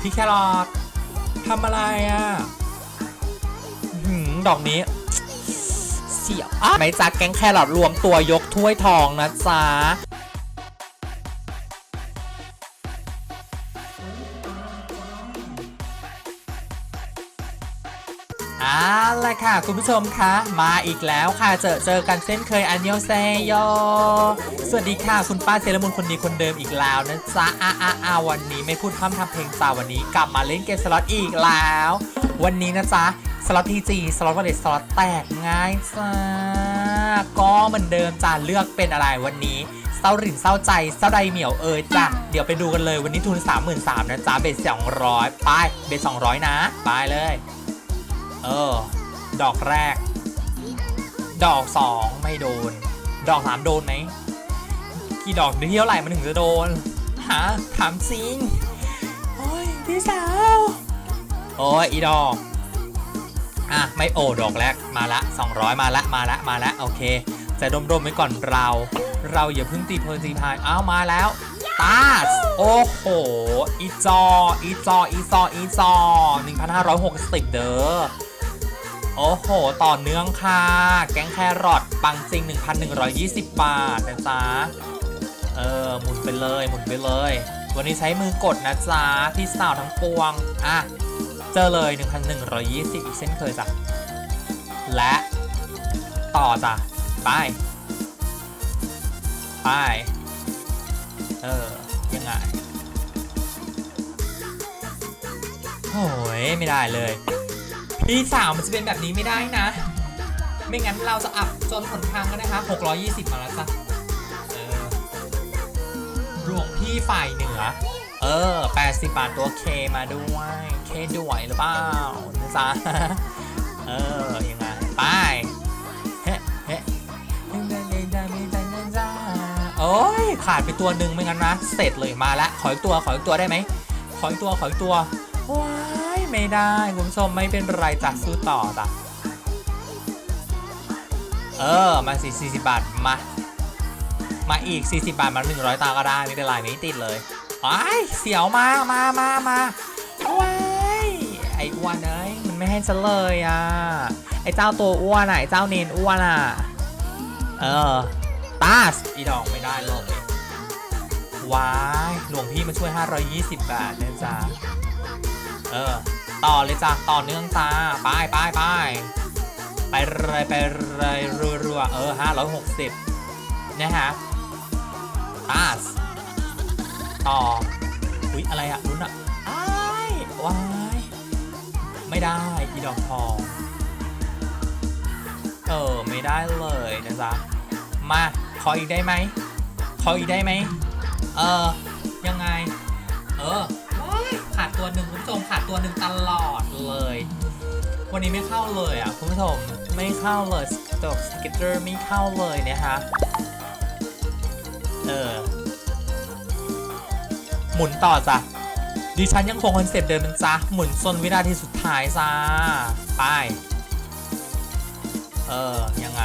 พี่แครอททำอะไรอะอื้อหือดอกนี้ เสียวอะไม่จ้าแกงแครอทรวมตัวยกถ้วยทองนะจ๊ะ เอาละค่ะ คุณผู้ชมคะ มาอีกแล้วค่ะ เจอเจอกันเส้นเคยอันเยเซโยสวัสดีค่ะ คุณป้าเซเลมุนคนดีคนเดิมอีกแล้วนะจ๊ะอาอาอาวันนี้ไม่พูดพร่ำทำเพลงจ้าวันนี้กลับมาเล่นเกมสล็อตอีกแล้ว วันนี้นะจ๊ะสล็อตทีจีสล็อตวอลเล็ตสล็อตแตกง่ายจ้าก็เหมือนเดิมจ้าเลือกเป็นอะไรวันนี้เศร้าหรินเศร้าใจเศร้าใดเหมียวเอยจ้ะเดี๋ยวไปดูกันเลยวันนี้ทุน 33,000นะจ๊ะเบส200 ไปเบส200 นะ ไปเลย เออ ดอกแรก ดอกสองไม่โดน ดอกสามโดนไหมกี่ดอกเที่ยวไหร่มันถึงจะโดน หาถามจริงโอ้ยพี่สาว โอ้ยอีดอกอะไม่โอดอกแรกมาละ 200 มาละมาละมาละโอเคจะดมๆไว้ก่อนเรา เราอย่าเพิ่งตีเพลินตีพายอ้าวมาแล้วตาสโอ้โหอีจออีจออีจออีจอ1,560เด้อ โอ้โห ต่อเนื่องค่ะ แกงแครอทปังจริง 1,120 บาทนะจ๊ะ เออ หมุนไปเลย หมุนไปเลย วันนี้ใช้มือกดนะจ๊ะ พี่สาวทั้งปวง อะ เจอเลย 1,120 อีกเช่นเคยจ้ะ และต่อจ้ะ ไป ไป เออ ยังไงโอ้ยไม่ได้เลย พี่สาวมันจะเป็นแบบนี้ไม่ได้นะ ไม่งั้นเราจะอับจนหนทางกันนะคะ 620 มาแล้วจ้ะเออหลวงพี่ฝ่ายเหนือ เออ 80 บาทตัวเคมาด้วย เคด้วยหรือเปล่าจ๊ะเออ ยังไง ไป เฮ้เฮ้โอ้ย ขาดไปตัวหนึ่งไม่งั้นนะ เสร็จเลยมาละ ขออีกตัว ขออีกตัวได้ไหม ขออีกตัว ขออีกตัว ไม่ได้คุณผู้ชมไม่เป็นไรจ้ะสู้ต่อจ้ะเออมาสิ40บาทมา มาอีก 40 บาทมา100ตาก็ได้ไม่เป็นไรไม่ติดเลยว้เสียวมามามามาว้ายไอ้อ้วนเอ้ยมันไม่ให้ฉันเลยอะไอ้เจ้าตัวอ้วนอะไอ้เจ้าเนนอ้วนอะเออตาสอีดอกไม่ได้เลยว้ายหลวงพี่มาช่วย 520 บาทนะจ๊ะเออ ต่อเลยจ้ะต่อเนื่องจ้าไปไปไปไปเลยไปเลยรัวๆเออ560นะฮะตาสต่ออุ๊ยอะไรอะลุ้นอะอ้ายว้ายไม่ได้อีดอกทองเออไม่ได้เลยนะจ๊ะมาขออีกได้ไหมขออีกได้ไหมเออยังไง เออ ตัวหนึ่งคุณผู้ชมขาดตัวหนึ่งตลอดเลย วันนี้ไม่เข้าเลยอะคุณผู้ชมไม่เข้าเลยตกสกิตเตอร์ไม่เข้าเลยเนี่ยฮะเออหมุนต่อจ้ะดิฉันยังคงคอนเซปต์เดิมนะจ๊ะหมุนจนวินาทีสุดท้ายจ้าไปเออยังไง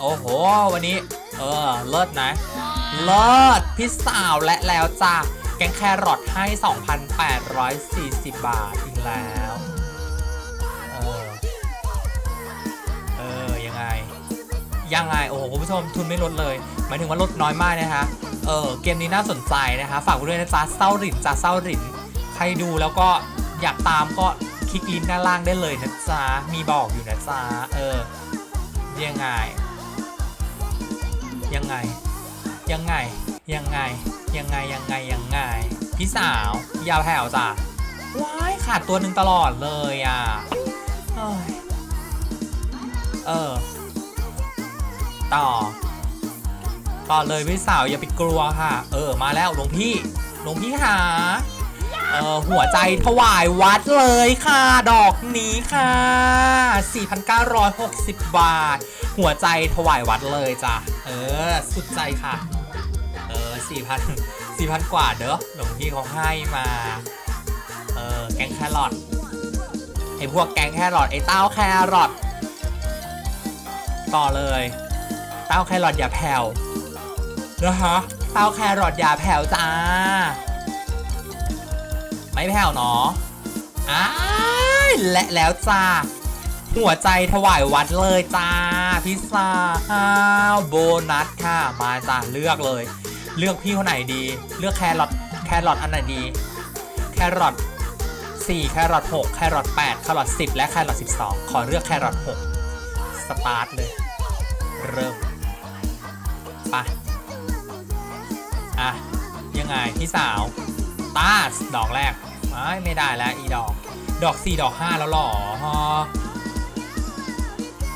โอ้โห วันนี้ เออ เลิศนะ เลิศพี่สาวและแล้วจ้าแกงแครอทให้ 2,840 บาทอีกแล้วเออเออยังไง ยังไง โอ้โหคุณผู้ชมทุนไม่ลดเลยหมายถึงว่าลดน้อยมากนะคะเออเกมนี้น่าสนใจนะคะ ฝากไว้ด้วยนะจ๊ะเศร้าหรินจ้าเศร้าหรินใครดูแล้วก็อยากตามก็คลิกลิงก์ด้านล่างได้เลยนะจ๊ะมีบอกอยู่นะจ๊ะเออยังไง ยังไง ยังไง ยังไง ยังไง ยังไง ยังไง พี่สาว ยาวแผ่วจ้ะ ว้าย ขาดตัวหนึ่งตลอดเลยอะ เอ้ยเออต่อ ต่อเลยพี่สาวอย่าไปกลัวค่ะ เออ มาแล้วหลวงพี่ หลวงพี่หา เออหัวใจถวายวัดเลยค่ะ ดอกนี้ค่ะ 4,960 บาท หัวใจถวายวัดเลยจ้ะ เออ สุดใจค่ะ เออ 4,000 4,000 กว่าเด้อหลวงพี่เขาให้มา เออ แกงแครอทไอพวกแกงแครอทไอเต้าแครอทต่อเลย เต้าแครอทอย่าแผ่วนะคะเต้าแครอทอย่าแผ่วจ้า ไม่แผ่วเนาะอ้าและแล้วจ้า หัวใจถวายวัดเลยจ้า พิซซ่าอ้าวโบนัสค่ะ มาจ้าเลือกเลย เลือกพี่คนไหนดี เลือกแครอทแครอทอันไหนดี แครอท4แครอท6แครอท8แครอท10 และแครอท12 ขอเลือกแครอท6สตาร์ทเลย เริ่มไปอะ ยังไง พี่สาว ตาสดอกแรก อ้ยไม่ได้แล้วอีดอก ดอก4ดอก5แล้วหรอฮะ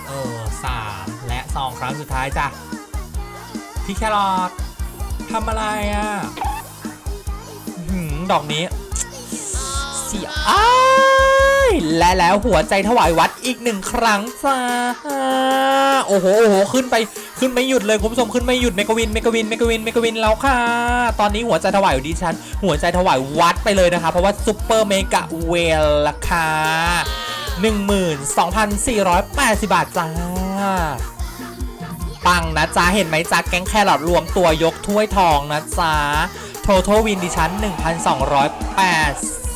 เออ3และ2ครั้งสุดท้ายจ้ะพี่แครอททำอะไรอะหือดอกนี้ เสียอ้ายและแล้วหัวใจถวายวัดอีกหนึ่งครั้งจ้าโอ้โหโอ้โหขึ้นไป ขึ้นไม่หยุดเลยคุณผู้ชมขึ้นไม่หยุดเมกวินเมกวินเมกวินเมกวินแล้วค่ะ ตอนนี้หัวใจถวายอยู่ดิฉัน หัวใจถวายวัดไปเลยนะคะ เพราะว่าซุปเปอร์เมกะเวลราคา12,480 บาทจ้าปังนะจ๊ะเห็นไหมจ๊ะแก๊งแครอทรวมตัวยกถ้วยทองนะจ๊ะ Total Win ดิฉัน1,280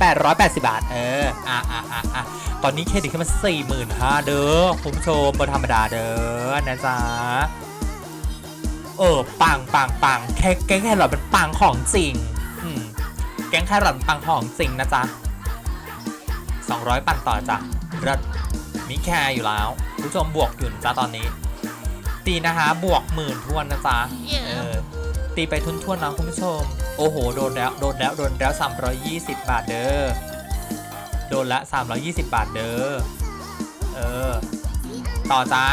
880 บาท เออ อะอะอะอะตอนนี้เครดิตขึ้นมา45,000เด้อคุณผู้ชมบนธรรมดาเด้อนะจ๊ะ เออ ปังปังปังแค่แก๊งแครอทเป็นปังของจริง อืม แก๊งแครอทเป็นปังของจริงนะจ๊ะ 200 ปันต่อจ้ะเลิศมีแคร์อยู่แล้วคุณผู้ชมบวกอยู่นะจ้ะตอนนี้ ตีนะคะบวกหมื่นทวนนะจ๊ะ เออ ตีไปทุนทวนๆนะคุณผู้ชม โอ้โห โดนแล้วโดนแล้วโดนแล้ว320 บาทเด้อโดนละ 320 บาทเด้อเออ ต่อจ้า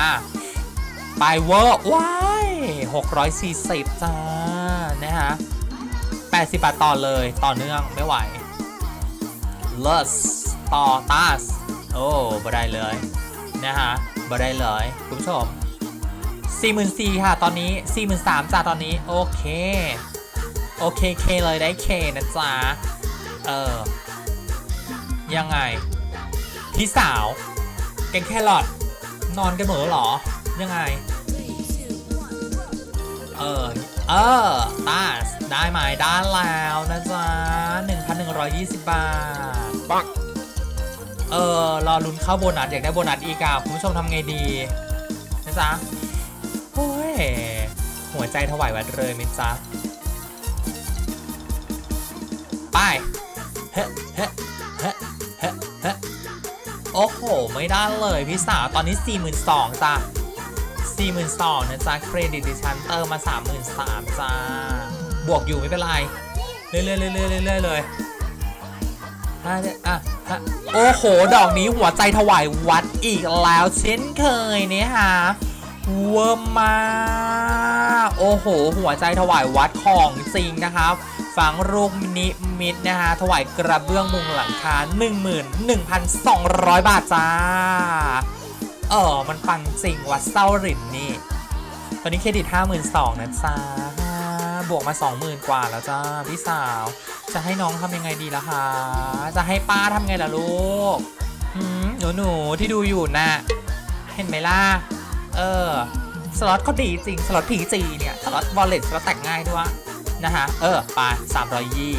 ไปเวอร์ว้าย640 จ้า นะฮะ 80 บาทต่อเลยต่อเนื่องไม่ไหวเลสต่อตาสโอ้บ่ได้เลย นะฮะบ่ได้เลย คุณผู้ชม 44,000ค่ะ ตอนนี้ 43,000จ้าตอนนี้ โอเค โอเคเคเลยได้เคนะจ๊ะ เออ ยังไง พี่สาว แกงแครอทนอนกันเหมอเหรอ ยังไง เออ เออตาสได้ไหมได้แล้วนะจ๊ะ 1,120 บาทปังเออ รอลุ้นเข้าโบนัส อยากได้โบนัสอีกอะคุณผู้ชมทำไงดีนะจ๊ะโอ้ย หัวใจถวายวัดเลยมิจ๊ะไปเฮ้เฮ้เฮ้เฮ้เฮ้โอ้โห ไม่ได้เลยพี่สาว ตอนนี้ 42,000จ้ะ42,000นะจ๊ะเครดิตดิฉันเติมมา 33,000จ้า บวกอยู่ไม่เป็นไร เรื่อยๆเรื่อยๆเรื่อยๆเลยอะอะโอ้โห ดอกนี้หัวใจถวายวัดอีกแล้วเช่นเคยเนี่ยฮะ เวอร์มา โอ้โห หัวใจถวายวัดของจริงนะครับฝังรูปนิมิตนะฮะถวายกระเบื้องมุงหลังคา11,200 บาทจ้า เออ มันปังจริงวัดเศร้าหรินนี่ ตอนนี้เครดิต 52,000นะจ้า บวกมา 20,000 กว่าแล้วจ้า พี่สาว จะให้น้องทำยังไงดีล่ะคะ จะให้ป้าทำไงล่ะลูกหนูหนูที่ดูอยู่น่ะ เห็นไหมล่ะ เออ สล็อตเขาดีจริง สล็อตพีจีเนี่ย สล็อตวอลเล็ตสล็อตแต่งง่ายด้วยนะฮะ เออไปสามร้อยยี่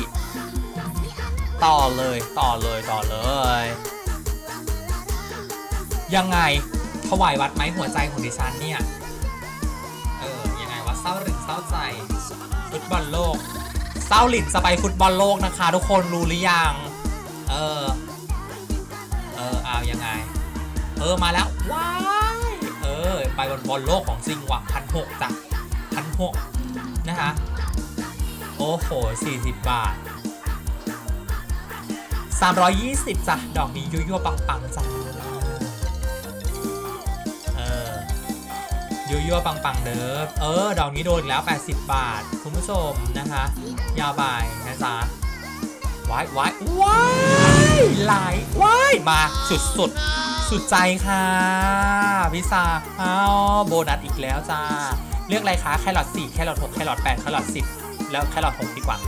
ต่อเลยต่อเลยต่อเลย ยังไงถวายวัดไหมหัวใจของดิฉันเนี่ย เออ ยังไงวะเศร้าหรือเศร้าใจ ฟุตบอลโลก เศร้าหลินจะไปฟุตบอลโลกนะคะ ทุกคนรู้หรือยัง เออ เออ เอายังไง เออ มาแล้ว ว้า บอลบอลโลกของจริงว่ะพันหกจ้ะพันหกนะคะ โอ้โหสี่สิบบาทสามร้อยยี่สิบจ้ะดอกนี้ยั่วๆปังๆจ้ะเออยั่วๆปังๆเด้อเออ ดอกนี้โดนแล้ว 80 บาท คุณผู้ชมนะคะ ยาวไปนะจ๊ะ วายวายวายไหลายวายมาสุดสุดสุดใจค่ะพิซซ่าอ้าวโบนัสอีกแล้วจ้า เลือกอะไรคะแครอท4แครอท6แครอท8แครอท10แล้วแครอท6ดีกว่า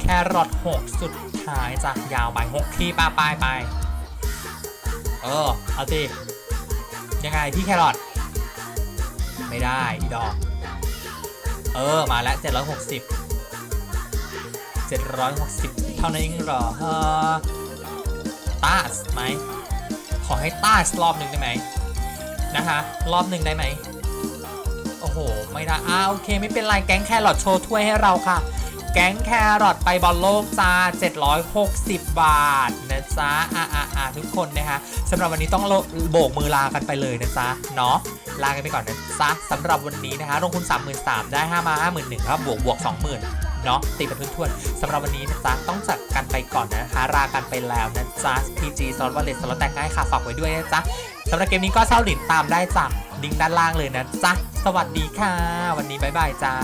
แครอท6สุดท้ายจ้ะยาวไป6ทีป้าไปไป เออ เอาสิยังไงพี่แครอทไม่ได้อีดอกเออ มาแล้ว 760 760เท่านั้นเองเหรอตาสไหม ขอให้ตาสรอบหนึ่งได้ไหมนะคะ รอบหนึ่งได้ไหม โอ้โห ไม่ได้อ่าโอเค ไม่เป็นไร แก๊งแครอทโชว์ถ้วยให้เราค่ะ แก๊งแครอทไปบอลโลกจ้า 760 บาทนะจ๊ะอ่าอ่าอ่าทุกคนนะคะสำหรับวันนี้ต้องโบกมือลากันไปเลยนะจ๊ะ เนาะลากันไปก่อนนะจ๊ะสำหรับวันนี้นะคะลงทุน33,000ได้5มา51,000ครับบวกบวก20,000 เนาะตีไป็นทวนๆสำหรับวันนี้นะจ๊ะต้องจัดกันไปก่อนนะคะลากันไปแล้วนะจ๊ะ PG ซอตวอลเล็ตสล็อตแต่ง่ายค่ะฝากไว้ด้วยนะจ๊ะสำหรับเกมนี้ก็เช่าหลินตามได้จากดิงด้านล่างเลยนะจ๊ะ สวัสดีค่ะ วันนี้บ๊ายบายจ้า